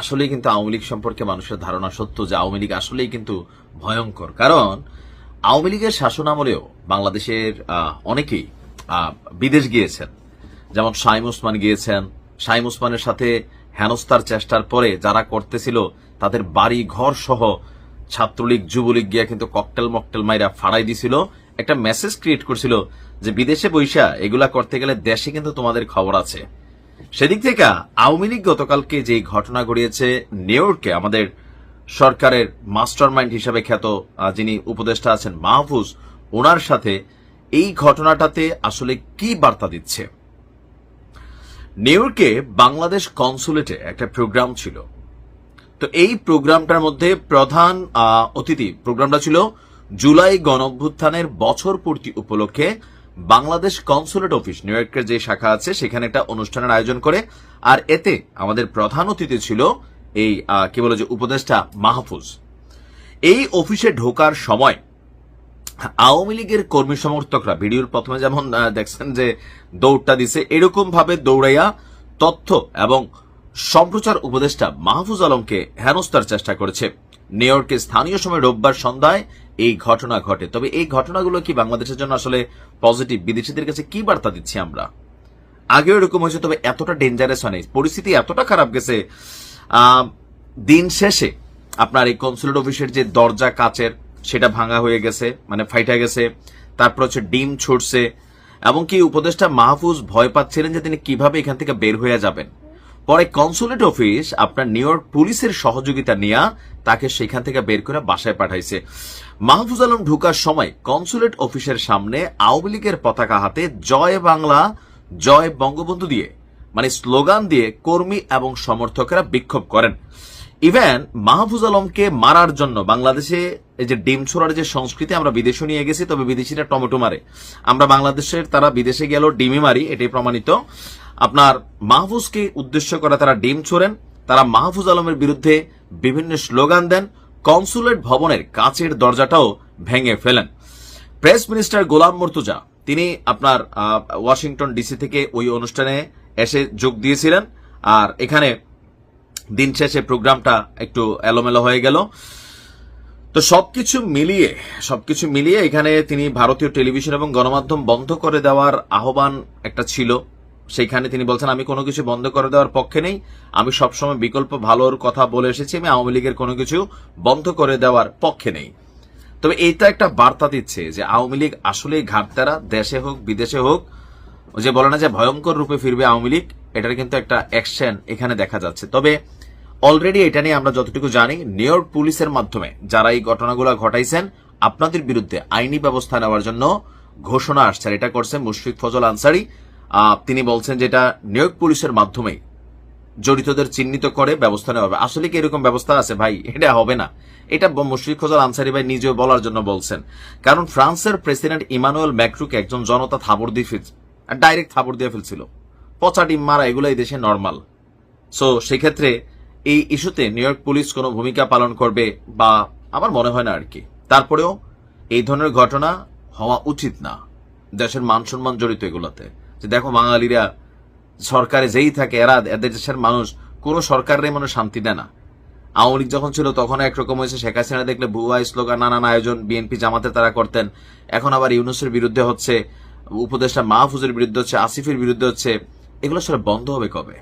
আসলেই কিন্তু আওয়ামী লীগ সম্পর্কে মানুষের ধারণা সত্য যে আওয়ামী লীগ আসলেই কিন্তু ভয়ঙ্কর। কারণ আওয়ামী লীগের শাসন আমলেও বাংলাদেশের অনেকেই বিদেশ গিয়েছেন। যেমন শাইম ওসমান গিয়েছেন। শাইম ওসমানের সাথে হেনস্তার চেষ্টার পরে যারা করতেছিল, তাদের বাড়ি ঘর সহ ছাত্রলীগ, যুবলীগ গিয়া কিন্তু ককটেল মকটেল মাইরা ফাড়াই দিছিল। একটা মেসেজ ক্রিয়েট করছিল যে, বিদেশে বৈশা এগুলা করতে গেলে দেশে কিন্তু তোমাদের খবর আছে। সেদিক থেকে আওয়ামী লীগ গতকালকে যে ঘটনা ঘটিয়েছে নিউ আমাদের সরকারের মাস্টার মাইন্ড হিসাবে খ্যাত যিনি উপদেষ্টা আছেন মাহফুজ ওনার সাথে এই ঘটনাটাতে আসলে কি বার্তা দিচ্ছে? নিউ বাংলাদেশ কনসুলেটে একটা প্রোগ্রাম ছিল। তো এই প্রোগ্রামটার মধ্যে প্রধান অতিথি প্রোগ্রামটা ছিল জুলাই গণঅভ্যুত্থানের বছর পূর্তি উপলক্ষে বাংলাদেশ কনসুলেট অফিস, নিউ ইয়র্কের যে শাখা আছে, সেখানে একটা অনুষ্ঠানের আয়োজন করে। আর এতে আমাদের প্রধান অতিথি ছিল এই কি বলে যে, উপদেষ্টা মাহফুজ। এই অফিসে ঢোকার সময় আওয়ামী লীগের কর্মী সমর্থকরা, ভিডিওর প্রথমে যেমন দেখছেন যে দৌড়টা দিছে এরকম ভাবে দৌড়াইয়া তথ্য এবং সম্প্রচার উপদেষ্টা মাহফুজ আলমকে হেনস্তার চেষ্টা করেছে। নিউ স্থানীয় সময় রোববার সন্ধ্যায় এই ঘটনা ঘটে। তবে এই ঘটনাগুলো কি বাংলাদেশের জন্য আসলে পজিটিভ বিদেশিদের কাছে কি বার্তা দিচ্ছি আমরা? আগেও এরকম হয়েছে, তবে এতটা ডেঞ্জারাস হয় নাই। পরিস্থিতি এতটা খারাপ গেছে দিন শেষে আপনার এই কনসুলেট অফিসের যে দরজা কাচের, সেটা ভাঙা হয়ে গেছে মানে ফাইটা গেছে, তারপর হচ্ছে ডিম ছুটছে, এবং কি উপদেষ্টা মাহফুজ ভয় পাচ্ছিলেন যে তিনি কীভাবে এখান থেকে বের হয়ে যাবেন? পরে কনসুলেট অফিস আপনার নিউ ইয়র্ক পুলিশের সহযোগিতা নিয়ে তাকে সেখান থেকে বের করে বাসায় পাঠাইছে। মাহফুজ আলম ঢুকার সময় কনসুলেট অফিসের সামনে আওয়ামী লীগের পতাকা হাতে জয় বাংলা, জয় বঙ্গবন্ধু দিয়ে মানে স্লোগান দিয়ে কর্মী এবং সমর্থকেরা বিক্ষোভ করেন। ইভেন মাহফুজ আলমকে মারার জন্য বাংলাদেশে এই যে ডিম ছোড়ার যে সংস্কৃতি, আমরা বিদেশে নিয়ে গেছি, তবে বিদেশিরা টমেটো মারে। আমরা বাংলাদেশের, তারা বিদেশে গেল ডিমই মারি, এটাই প্রমাণিত। মাহফুজকে উদ্দেশ্য করে তারা ডিম ছোড়েন, তারা মাহফুজ আলমের বিরুদ্ধে বিভিন্ন স্লোগান দেন, কনসুলেট ভবনের কাচের দরজাটাও ভেঙে ফেলেন। প্রেস মিনিস্টার গোলাম মর্তুজা, তিনি আপনার ওয়াশিংটন ডিসি থেকে ওই অনুষ্ঠানে এসে যোগ দিয়েছিলেন, আর এখানে দিন শেষে প্রোগ্রামটা একটু এলোমেলো হয়ে গেল। তো সবকিছু মিলিয়ে সবকিছু মিলিয়ে এখানে তিনি ভারতীয় টেলিভিশন এবং গণমাধ্যম বন্ধ করে দেওয়ার আহ্বান একটা ছিল। সেইখানে তিনি বলছেন, আমি কোনো কিছু বন্ধ করে দেওয়ার পক্ষে নেই। আমি সবসময় বিকল্প ভালোর কথা বলে এসেছি। আমি আওয়ামী লীগের কোনো কিছু বন্ধ করে দেওয়ার পক্ষে নেই। তবে এইটা একটা বার্তা দিচ্ছে যে আওয়ামী লীগ আসলেই ঘাটতারা, দেশে হোক, বিদেশে হোক, যে বলে না যে ভয়ঙ্কর রূপে ফিরবে আওয়ামী লীগ, এটার কিন্তু একটা অ্যাকশন এখানে দেখা যাচ্ছে। তবে অলরেডি এটা নিয়ে আমরা যতটুকু জানি নিউ পুলিশের মাধ্যমে যারা এই ঘটনাগুলো ঘটাইছেন, আপনাদের বিরুদ্ধে আইনি ব্যবস্থা নেওয়ার জন্য ঘোষণা আসছে। এটা করছে মুশফিক ফজল আনসারি। তিনি বলছেন যে এটা ইয়র্ক পুলিশের মাধ্যমেই জড়িতদের চিহ্নিত করে ব্যবস্থা নেওয়া হবে। আসলে কি এরকম ব্যবস্থা আছে? ভাই, এটা হবে না। এটা মুশফিক ফজল আনসারি ভাই নিজেও বলার জন্য বলছেন। কারণ ফ্রান্সের প্রেসিডেন্ট ইমানুয়েল ম্যাক্রুকে একজন জনতা থাবড় দিয়ে ফেলছে ডাইরেক্ট থাবড় দিয়ে ফেলছিল। পচা ডিম মারা এগুলো এই দেশে নর্মাল। সো, সেক্ষেত্রে এই ইস্যুতে নিউ ইয়র্ক পুলিশ কোনো ভূমিকা পালন করবে বা আমার মনে হয় না আর কি। তারপরেও এই ধরনের ঘটনা হওয়া উচিত না। দেশের মান সম্মান জড়িত এগুলোতে। যে দেখো বাঙালিরা সরকারে যেই থাকে, এরা এদের দেশের মানুষ, কোনো সরকারের মানুষ শান্তি দেয় না। আওয়ামী লীগ যখন ছিল, তখন একরকম হয়েছে, শেখ হাসিনা দেখলে ভুয়া স্লোগান, নানান আয়োজন, বিএনপি জামাতে তারা করতেন। এখন আবার ইউনুসের বিরুদ্ধে হচ্ছে, উপদেষ্টা মাহফুজের বিরুদ্ধে হচ্ছে, আসিফের বিরুদ্ধে হচ্ছে, এগুলো আসলে বন্ধ হবে কবে?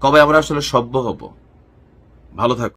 কবে আমরা আসলে সভ্য হব? ভালো থাকো।